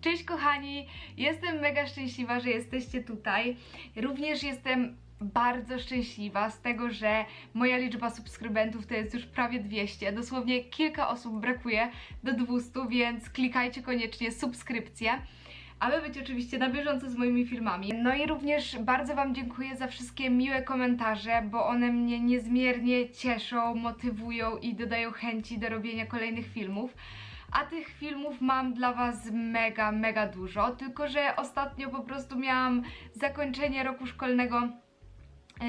Cześć kochani, jestem mega szczęśliwa, że jesteście tutaj. Również jestem bardzo szczęśliwa z tego, że moja liczba subskrybentów to jest już prawie 200. Dosłownie kilka osób brakuje do 200, więc klikajcie koniecznie subskrypcję. Aby być oczywiście na bieżąco z moimi filmami. No i również bardzo Wam dziękuję za wszystkie miłe komentarze, bo one mnie niezmiernie cieszą, motywują i dodają chęci do robienia kolejnych filmów. A tych filmów mam dla Was mega, mega dużo, tylko że ostatnio po prostu miałam zakończenie roku szkolnego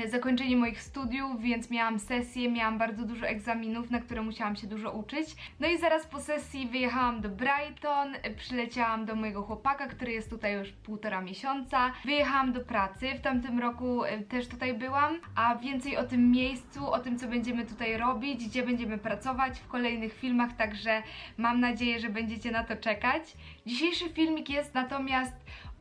zakończenie moich studiów, więc miałam sesję, miałam bardzo dużo egzaminów, na które musiałam się dużo uczyć. No i zaraz po sesji wyjechałam do Brighton, e, przyleciałam do mojego chłopaka, który jest tutaj już półtora miesiąca. Wyjechałam do pracy, w tamtym roku e, też tutaj byłam, a więcej o tym miejscu, o tym co będziemy tutaj robić, gdzie będziemy pracować w kolejnych filmach, także mam nadzieję, że będziecie na to czekać. Dzisiejszy filmik jest natomiast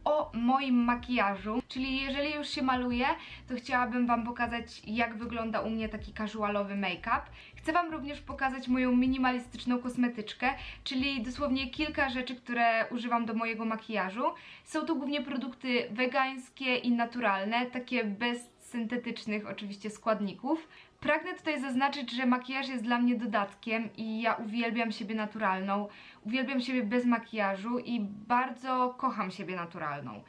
o moim makijażu, czyli jeżeli już się maluję, to chciałabym Wam pokazać jak wygląda u mnie taki casualowy make-up. Chcę Wam również pokazać moją minimalistyczną kosmetyczkę, czyli dosłownie kilka rzeczy, które używam do mojego makijażu. Są to głównie produkty wegańskie i naturalne, takie bez syntetycznych oczywiście składników. Pragnę tutaj zaznaczyć, że makijaż jest dla mnie dodatkiem i ja uwielbiam siebie naturalną, uwielbiam siebie bez makijażu i bardzo kocham siebie naturalną.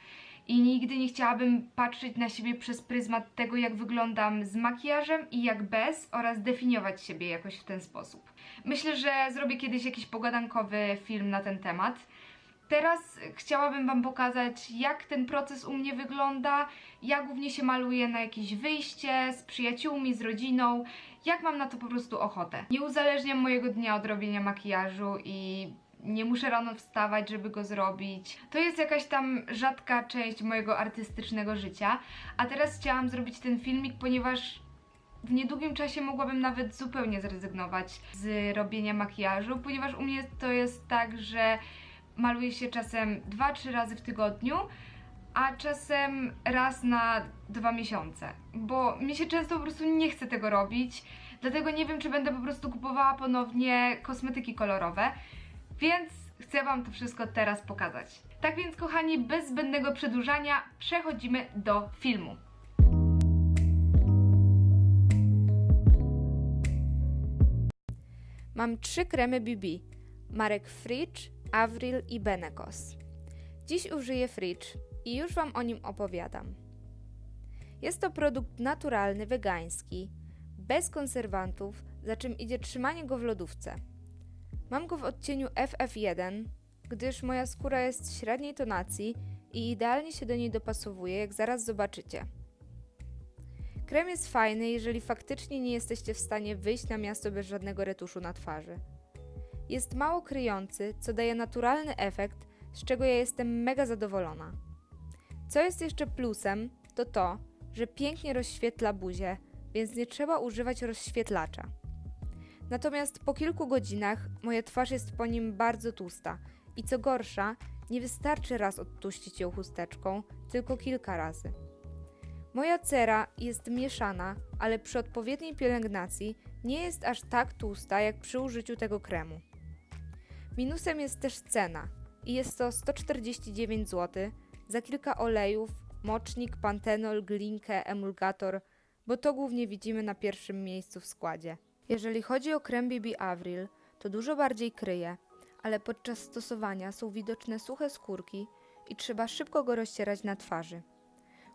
I nigdy nie chciałabym patrzeć na siebie przez pryzmat tego, jak wyglądam z makijażem i jak bez, oraz definiować siebie jakoś w ten sposób. Myślę, że zrobię kiedyś jakiś pogadankowy film na ten temat. Teraz chciałabym Wam pokazać, jak ten proces u mnie wygląda, ja głównie się maluję na jakieś wyjście z przyjaciółmi, z rodziną, jak mam na to po prostu ochotę. Nie uzależniam mojego dnia od robienia makijażu i nie muszę rano wstawać, żeby go zrobić. To jest jakaś tam rzadka część mojego artystycznego życia, a teraz chciałam zrobić ten filmik, ponieważ w niedługim czasie mogłabym nawet zupełnie zrezygnować z robienia makijażu, ponieważ u mnie to jest tak, że maluję się czasem 2-3 razy w tygodniu, a czasem raz na dwa miesiące, bo mi się często po prostu nie chce tego robić, dlatego nie wiem, czy będę po prostu kupowała ponownie kosmetyki kolorowe, więc chcę Wam to wszystko teraz pokazać. Tak więc, kochani, bez zbędnego przedłużania przechodzimy do filmu. Mam trzy kremy BB marek Fridge, Avril i Benecos. Dziś użyję Fridge i już Wam o nim opowiadam. Jest to produkt naturalny, wegański, bez konserwantów, za czym idzie trzymanie go w lodówce. Mam go w odcieniu FF1, gdyż moja skóra jest średniej tonacji i idealnie się do niej dopasowuje, jak zaraz zobaczycie. Krem jest fajny, jeżeli faktycznie nie jesteście w stanie wyjść na miasto bez żadnego retuszu na twarzy. Jest mało kryjący, co daje naturalny efekt, z czego ja jestem mega zadowolona. Co jest jeszcze plusem, to to, że pięknie rozświetla buzię, więc nie trzeba używać rozświetlacza. Natomiast po kilku godzinach moja twarz jest po nim bardzo tłusta i co gorsza, nie wystarczy raz odtuścić ją chusteczką, tylko kilka razy. Moja cera jest mieszana, ale przy odpowiedniej pielęgnacji nie jest aż tak tłusta jak przy użyciu tego kremu. Minusem jest też cena i jest to 149 zł za kilka olejów, mocznik, pantenol, glinkę, emulgator, bo to głównie widzimy na pierwszym miejscu w składzie. Jeżeli chodzi o krem BB Avril, to dużo bardziej kryje, ale podczas stosowania są widoczne suche skórki i trzeba szybko go rozcierać na twarzy.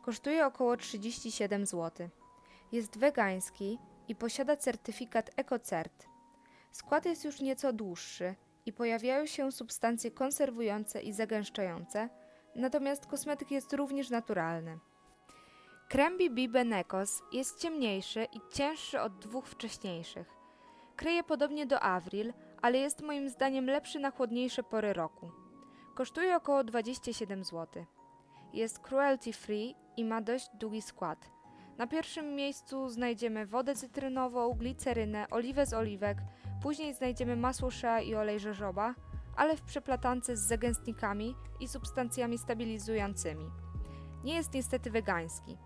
Kosztuje około 37 zł. Jest wegański i posiada certyfikat EcoCert. Skład jest już nieco dłuższy i pojawiają się substancje konserwujące i zagęszczające, natomiast kosmetyk jest również naturalny. Krem BB Benecos jest ciemniejszy i cięższy od dwóch wcześniejszych. Kryje podobnie do Avril, ale jest moim zdaniem lepszy na chłodniejsze pory roku. Kosztuje około 27 zł. Jest cruelty free i ma dość długi skład. Na pierwszym miejscu znajdziemy wodę cytrynową, glicerynę, oliwę z oliwek, później znajdziemy masło shea i olej żożoba, ale w przeplatance z zagęstnikami i substancjami stabilizującymi. Nie jest niestety wegański.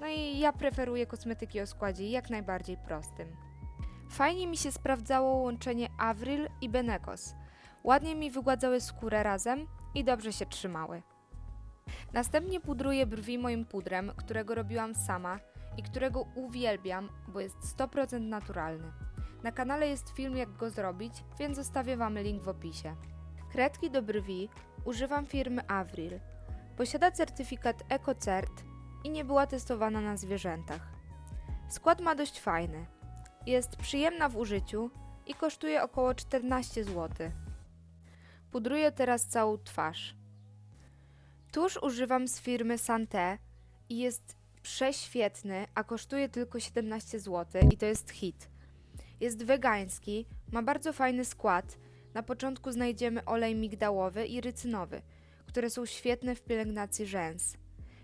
No i ja preferuję kosmetyki o składzie jak najbardziej prostym. Fajnie mi się sprawdzało łączenie Avril i Benecos. Ładnie mi wygładzały skórę razem i dobrze się trzymały. Następnie pudruję brwi moim pudrem, którego robiłam sama i którego uwielbiam, bo jest 100% naturalny. Na kanale jest film jak go zrobić, więc zostawię Wam link w opisie. Kredki do brwi używam firmy Avril. Posiada certyfikat EcoCert i nie była testowana na zwierzętach. Skład ma dość fajny. Jest przyjemna w użyciu i kosztuje około 14 zł. Pudruję teraz całą twarz. Tusz używam z firmy Santé i jest prześwietny, a kosztuje tylko 17 zł i to jest hit. Jest wegański, ma bardzo fajny skład. Na początku znajdziemy olej migdałowy i rycynowy, które są świetne w pielęgnacji rzęs.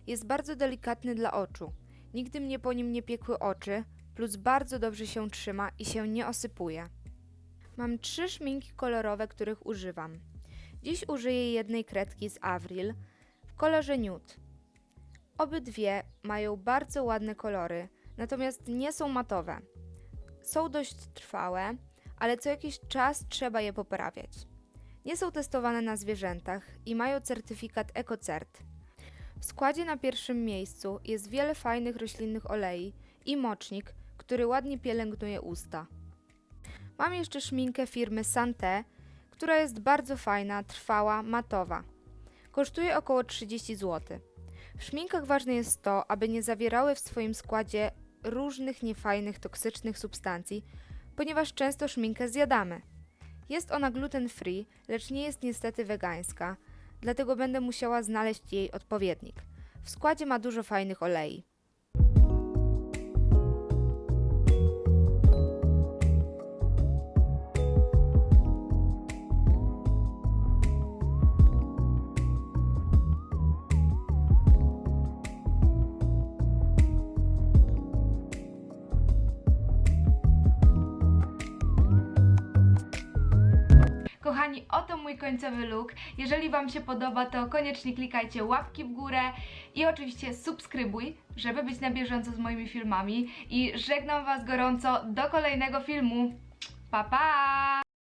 Jest bardzo delikatny dla oczu. Nigdy mnie po nim nie piekły oczy, plus bardzo dobrze się trzyma i się nie osypuje. Mam trzy szminki kolorowe, których używam. Dziś użyję jednej kredki z Avril w kolorze nude. Obydwie mają bardzo ładne kolory, natomiast nie są matowe. Są dość trwałe, ale co jakiś czas trzeba je poprawiać. Nie są testowane na zwierzętach i mają certyfikat EcoCert. W składzie na pierwszym miejscu jest wiele fajnych roślinnych olei i mocznik, który ładnie pielęgnuje usta. Mam jeszcze szminkę firmy Santé, która jest bardzo fajna, trwała, matowa. Kosztuje około 30 zł. W szminkach ważne jest to, aby nie zawierały w swoim składzie różnych niefajnych, toksycznych substancji, ponieważ często szminkę zjadamy. Jest ona gluten free, lecz nie jest niestety wegańska, dlatego będę musiała znaleźć jej odpowiednik. W składzie ma dużo fajnych olei. Kochani, oto mój końcowy look. Jeżeli Wam się podoba, to koniecznie klikajcie łapki w górę i oczywiście subskrybuj, żeby być na bieżąco z moimi filmami. I żegnam Was gorąco do kolejnego filmu. Pa pa!